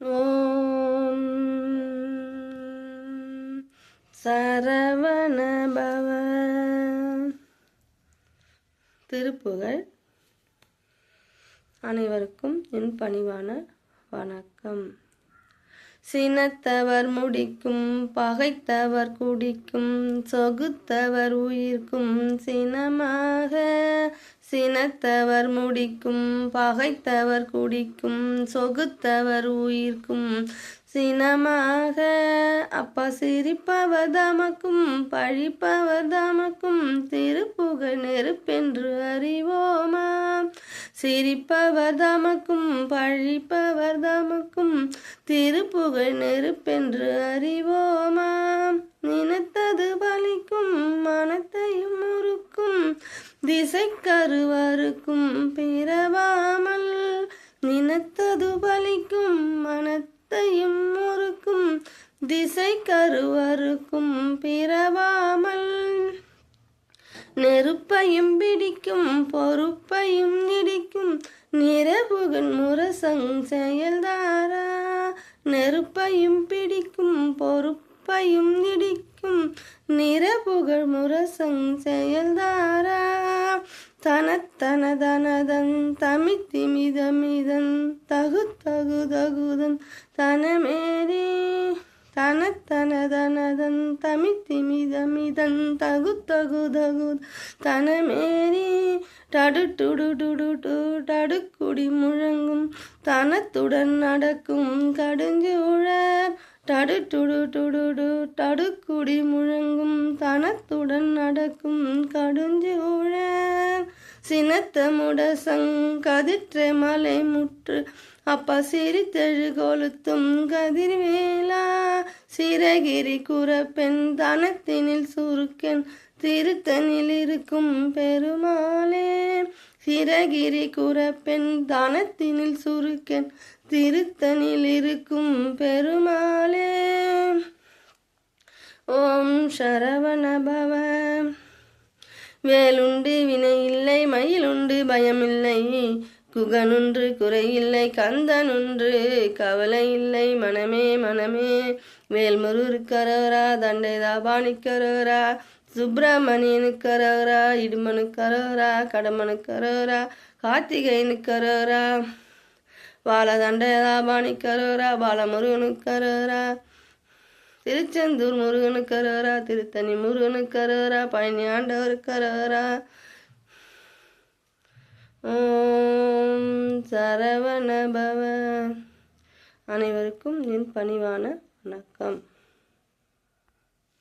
ஓம் சரவணபவ திருப்புகழ். அனைவருக்கும் என் பணிவான வணக்கம். சினத்தவர் முடிக்கும் பகைத்தவர் குடிக்கும் சொகுத்தவர் உயிர்க்கும் சினமாக. சினத்தவர் முடிக்கும் பகைத்தவர் குடிக்கும் சொகுத்தவர் உயிர்க்கும் சினமாக. அப்பா சிரிப்பவர் தமக்கும் பழிப்பவர் தமக்கும் திருப்புகழ் நெருப்பென்று அறிவோமா? சிரிப்பவர் தமக்கும் பழிப்பவர் தமக்கும் திருப்புகழ் நெருப்பென்று அறிவோமா? நினைத்தது பலிக்கும் மனத்தையும் முறுக்கும் திசை கருவருக்கும் பிறவாமல் நினைத்தது பலிக்கும் மனத்தையும் முறுக்கும் திசை கருவருக்கும் பிறவாமல் நெருப்பையும் பிடிக்கும் பொறுப்பையும் இடிக்கும் நிறபுகன் முரசங் செயல்தாரா? நெருப்பையும் பிடிக்கும் பொறுப்பையும் இடிக்கும் நிறபுகழ் முரசங் செயல்தாரா? தனத்தனதனதன் தமித்திமிதமிதன் தகு தகு தகுதன் தனமேரி தனத்தனதனதன் தமித்திமிதமிதன் தகு தகு தகு தனமேரி டடு டுடு டுடு டு டடுக்குடி முழங்கும் தனத்துடன் நடக்கும் கடுஞ்சூழர் டடு டுடு டுடு டு டடுக்குடி முழங்கும் தனத்துடன் நடக்கும் கடுஞ்சூழர் சினத்த முடசங் கதிற்ற மலை முற்று அப்பா சிரித்தெழு கொளுத்தும் கதிர்வேலா. சிறகிரி குறப்பெண் தனத்தினில் சுருக்கென் திருத்தனில் இருக்கும் பெருமாளே சிறகிரி குரப்பெண் தனத்தினில் சுருக்கன் திருத்தனில் இருக்கும் பெருமாளே. ஓம் சரவணபவ. வேலுண்டு வினை இல்லை மயிலுண்டு பயமில்லை குகனுன்று குறையில்லை கந்தனுன்று கவலை இல்லை மனமே. மனமே வேல்முருகரோரா தண்டை தாபானிக்கரோரா கரோரா இடுமனுக்கரோரா கரோரா கார்த்திகைனுக்கரோரா கரோரா தாபானிக்கரோரா பாலமுருகனுக்கரோரா திருச்செந்தூர் முருகனுக்கரோரா திருத்தணி முருகனுக்கரோரா பழனி ஆண்டவருக்கரோரா ஓம் சரவணபவ அனைவருக்கும் என் பணிவான வணக்கம்.